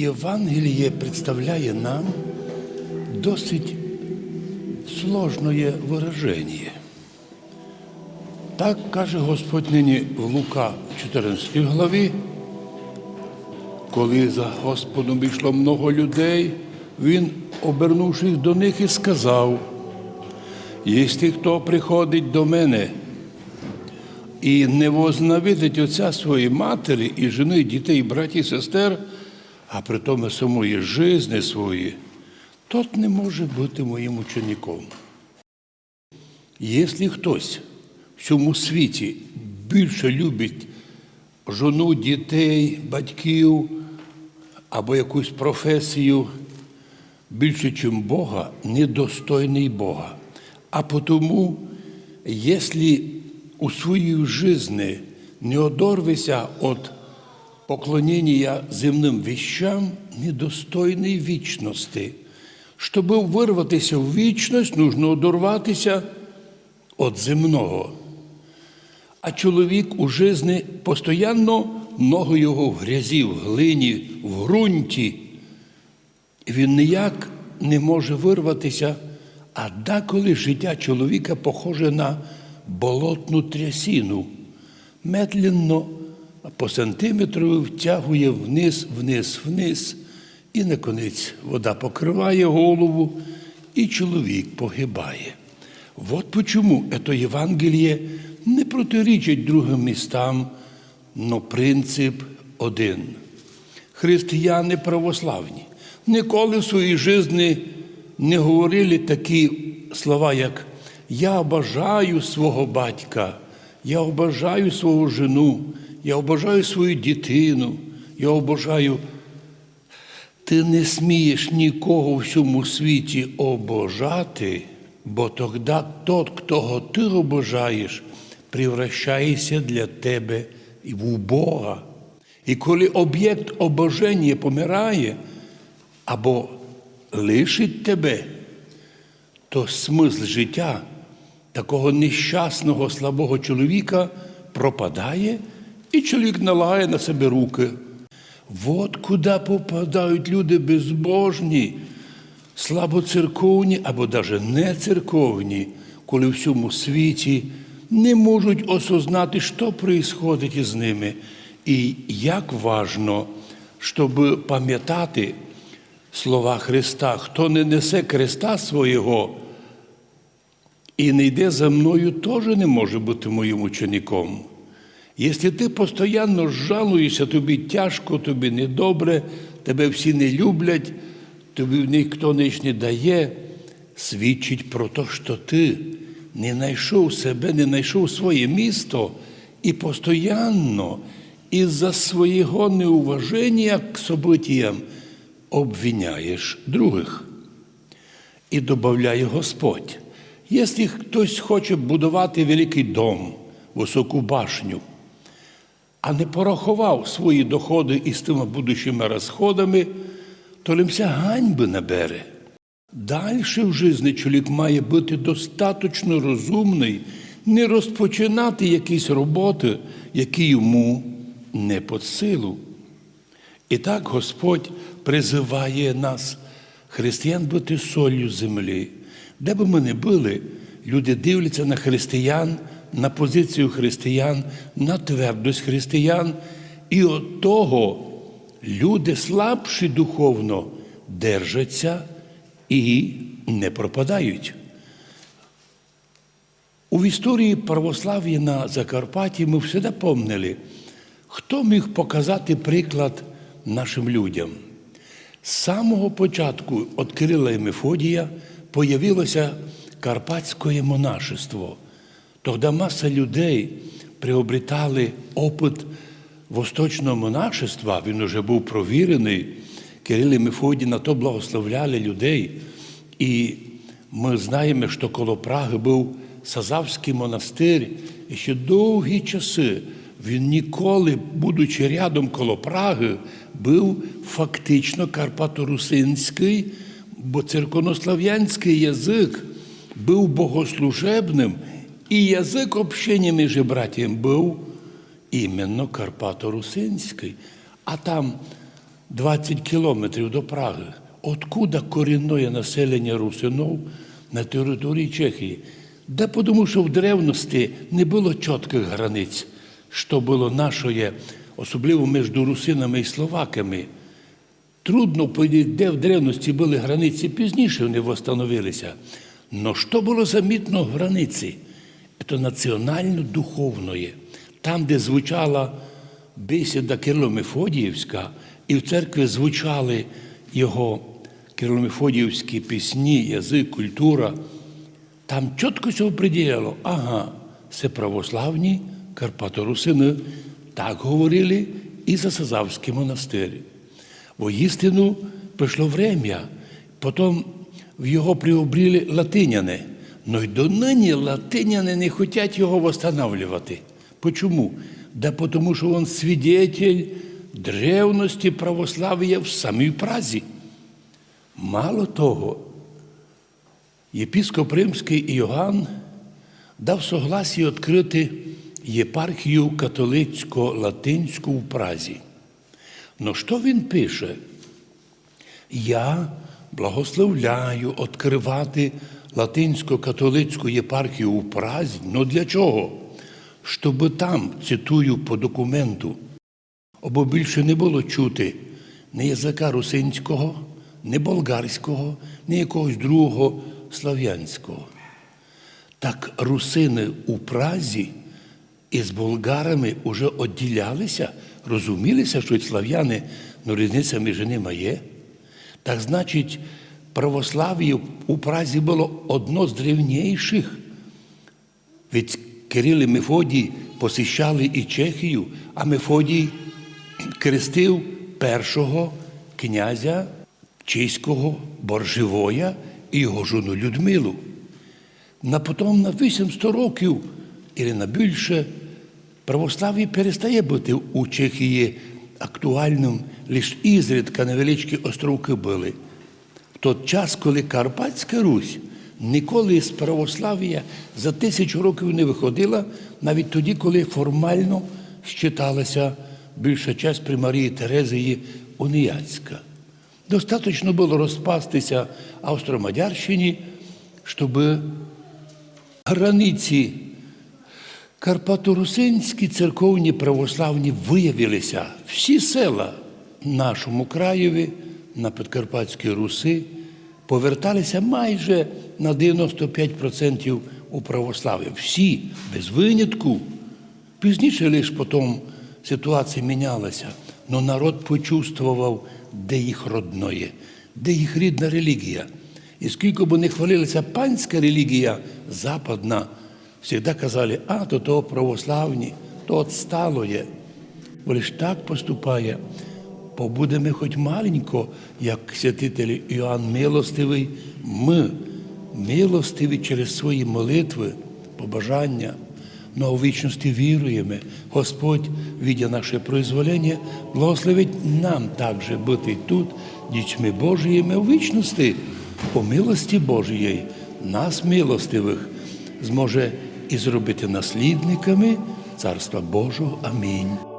Євангеліє представляє нам досить сложне вираження. Так каже Господь нині в Лука 14 главі, коли за Господом йшло много людей, Він, обернувшись до них, і сказав, якщо хто приходить до мене і не вознавидить отця своєї матері, і жени, дітей, братів, сестер, а при тому самої жизни свої, тот не може бути моїм учеником. Якщо хтось в цьому світі більше любить жону, дітей, батьків або якусь професію більше, ніж Бога, недостойний Бога. А тому, якщо у своїй житті не одорвися від поклонення земним віщам, недостойний вічності. Щоб вирватися в вічність, нужно одорватися від земного. А чоловік у житті постійно ноги його в грязі, в глині, в ґрунті. Він ніяк не може вирватися, а деколи життя чоловіка похоже на болотну трясіну. Медленно по сантиметру втягує вниз, вниз, вниз, і наконець вода покриває голову, і чоловік погибає. Вот почему это Євангеліє не протирічить другим містам, но принцип один. Християни православні ніколи в своїй житті не говорили такі слова, як Я обожаю свого батька, я обожаю свою жену, я обожаю свою дитину, я обожаю. Ти не смієш нікого в цьому світі обожати, бо тоді тот, кого ти обожаєш, превращається для тебе в Бога. І коли об'єкт обоження помирає або лишить тебе, то смисл життя такого нещасного, слабого чоловіка пропадає, і чоловік налагає на себе руки. От куди попадають люди безбожні, слабоцерковні або навіть не церковні, коли в всьому світі не можуть осознати, що відбувається із ними. І як важно, щоб пам'ятати слова Христа, хто не несе креста свого і не йде за мною, теж не може бути моїм учеником. Якщо ти постійно жалуєшся, тобі тяжко, тобі недобре, тебе всі не люблять, тобі ніхто ніч не дає, свідчить про те, що ти не знайшов себе, не знайшов своє місто і постійно із-за свого неуваження к событиям обвиняєш других. І додає Господь, якщо хтось хоче будувати великий дом, високу башню, а не порахував свої доходи із тими будущими розходами, то лимся ганьби набере. Далі в житті чоловік має бути достатньо розумний, не розпочинати якісь роботи, які йому не під силу. І так Господь призиває нас, християн, бути солью землі. Де би ми не були, люди дивляться на християн, на позицію християн, на твердость християн, і от того люди слабші духовно держаться і не пропадають. У історії православ'я на Закарпатті ми завжди помнили, хто міг показати приклад нашим людям. З самого початку від Кирила і Мефодія появилося карпатське монашество. Тоді маса людей приобретали опит восточного монашества, він вже був провірений. Кирил і Мефодій на то благословляли людей. І ми знаємо, що коло Праги був Сазавський монастир, і ще довгі часи він ніколи, будучи рядом коло Праги, був фактично карпаторусинський, бо церковнослав'янський язик був богослужебним, і язик общення між братіями був іменно карпаторусинський. А там 20 кілометрів до Праги. Откуда корінне населення русинов на території Чехії? Да тому, що в древності не було чітких границь, що було нашоє, особливо між русинами і словаками. Трудно понять, де в древності були границі, пізніше вони встановилися. Но що було замітно в границі? Це національно-духовне. Там, де звучала бесіда Кирило-Мефодіївська, і в церкві звучали його Кирило-Мефодіївські пісні, язик, культура, там чітко все определяло. Ага, це православні Карпаторусини, так говорили і за Сазавський монастир. Воістину прийшло время, потім в його приобріли латиняни. Но й донині латиняни не хочуть його восстанавливати. Почому? Да тому, що він свідетель древності православ'я в самій Празі. Мало того, єпіскоп Римський Іоанн дав согласі відкрити єпархію католицько-латинську в Празі. Ну що він пише? Я благословляю відкривати латинсько-католицьку єпархію у Празі. Ну для чого? Щоб там, цитую по документу, або більше не було чути ні язика русинського, ні болгарського, ні якогось другого слав'янського. Так русини у Празі із болгарами вже відділялися, розумілися, що слав'яни, ну різниця між ними є. Так значить, православ'я у Празі було одно з древніших. Від Кирил і Мефодій посіщали і Чехію, а Мефодій крестив першого князя чеського Борживоя і його жону Людмилу. На потім на 800 років, і на більше, православ'я перестає бути у Чехії актуальним, лише ізрідка невеличкі островки були. В той час, коли Карпатська Русь ніколи з православ'я за тисячу років не виходила, навіть тоді, коли формально считалася більша часть при Марії Терезії Уніяцька. Достаточно було розпастися Австро-Мадярщині, щоб границі Карпаторусинські церковні православні виявилися всі села нашому краєві на Підкарпатській Руси поверталися майже на 95% у православ'я. Всі, без винятку. Пізніше лише потім ситуація мінялася, але народ почувствував, де їх родное, де їх рідна релігія. І скільки б не хвалилася панська релігія западна, завжди казали, а то то православні, то отсталоє. Бо лиш так поступає, побудемо хоч маленько, як святитель Іоанн Милостивий, ми милостиві через свої молитви, побажання, но у вічності віруємо. Господь, видя наше произволення, благословить нам також бути тут, дітьми Божіїми у вічності, по милості Божої, нас, милостивих, зможе і зробити наслідниками Царства Божого. Амінь.